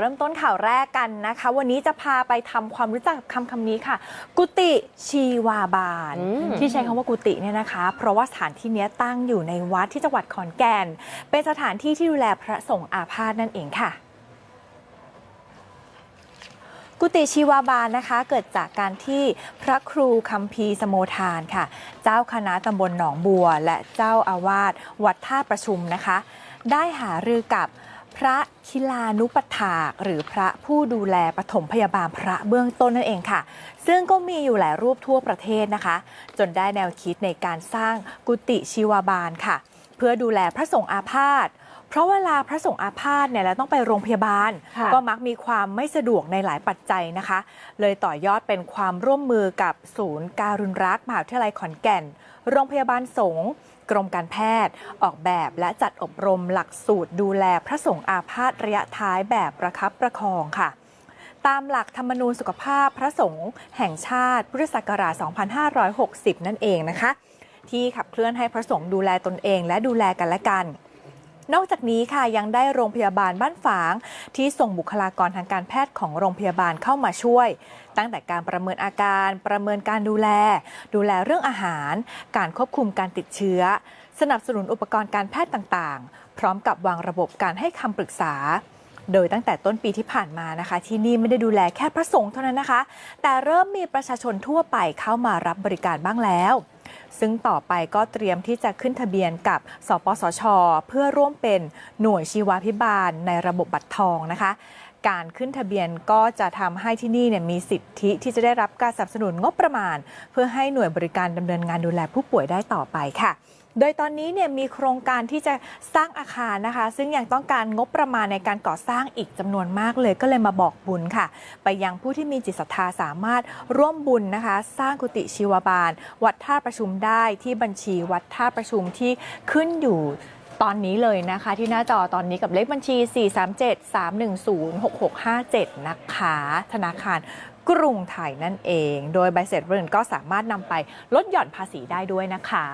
เริ่มต้นข่าวแรกกันนะคะ วันนี้จะพาไปทำความรู้จักกับคำคำนี้ค่ะ กุฏิชีวาบาลอืมที่ใช้คำว่ากุฏิเนี่ยนะคะ เพราะว่าสถานที่เนี้ยตั้งอยู่ในวัดที่จังหวัดขอนแก่น เป็นสถานที่ที่ดูแลพระสงฆ์อาพาธนั่นเองค่ะกุฏิชีวาบาลนะคะ เกิดจากการที่พระครูคัมภีร์สโมทานค่ะ เจ้าคณะตำบลหนองบัว และเจ้าอาวาสวัดท่าประชุมนะคะ ได้หารือกับ พระคิลานุปถากหรือพระผู้ดูแลปฐมพยาบาลพระเบื้องต้นนั่นเองค่ะ ซึ่งก็มีอยู่หลายรูปทั่วประเทศนะคะ จนได้แนวคิดในการสร้างกุฏิชีวาบาลค่ะ เพื่อดูแลพระสงฆ์อาพาธ เพราะเวลาพระสงฆ์อาพาธเนี่ยแล้วต้องไปโรงพยาบาลค่ะก็มักมีความไม่สะดวกในหลายปัจจัยนะคะ เลยต่อยอดเป็นความร่วมมือกับศูนย์การุณรักษ์มหาวิทยาลัยขอนแก่น โรงพยาบาลสงฆ์กรมการแพทย์ออกแบบและจัดอบรมหลักสูตรดูแลพระสงฆ์อาพาธระยะท้ายแบบประคับประคองค่ะตามหลักธรรมนูญสุขภาพพระสงฆ์แห่งชาติพุทธศักราช 2560 นั่นเองนะคะ ที่ขับเคลื่อนให้พระสงฆ์ดูแลตนเองและดูแลกันและกัน นอกจากนี้ค่ะยังได้โรงพยาบาลบ้านฝาง ที่ส่งบุคลากรทางการแพทย์ของโรงพยาบาลเข้ามาช่วย ตั้งแต่การประเมินอาการประเมินการดูแล ดูแลเรื่องอาหาร การควบคุมการติดเชื้อ สนับสนุนอุปกรณ์การแพทย์ต่างๆ พร้อมกับวางระบบการให้คำปรึกษาโดยตั้งแต่ต้นปีที่ผ่านมานะคะ ที่นี่ไม่ได้ดูแลแค่พระสงฆ์เท่านั้นนะคะ แต่เริ่มมีประชาชนทั่วไปเข้ามารับบริการบ้างแล้ว ซึ่งต่อไปก็เตรียมที่จะขึ้นทะเบียนกับ สปสช เพื่อร่วมเป็นหน่วยชีวาพิบาลในระบบบัตรทองนะคะ การขึ้นทะเบียนก็จะทำให้ที่นี่เนี่ยมีสิทธิที่จะได้รับการสนับสนุนงบประมาณ เพื่อให้หน่วยบริการดำเนินงานดูแลผู้ป่วยได้ต่อไปค่ะโดยตอนนี้เนี่ยมีโครงการที่จะสร้างอาคารนะคะ ซึ่งยังต้องการงบประมาณในการก่อสร้างอีกจำนวนมากเลยก็เลยมาบอกบุญค่ะ ไปยังผู้ที่มีจิตศรัทธาสามารถร่วมบุญนะคะ สร้างกุฏิชีวบาล วัดท่าประชุมได้ที่บัญชีวัดท่าประชุมที่ขึ้นอยู่ ตอนนี้เลยนะคะที่หน้าจอตอนนี้กับเลขบัญชี 437-310-6657 นะคะ ธนาคารกรุงไทยนั่นเอง โดยใบเสร็จเรือนก็สามารถนำไปลดหย่อนภาษีได้ด้วยนะคะ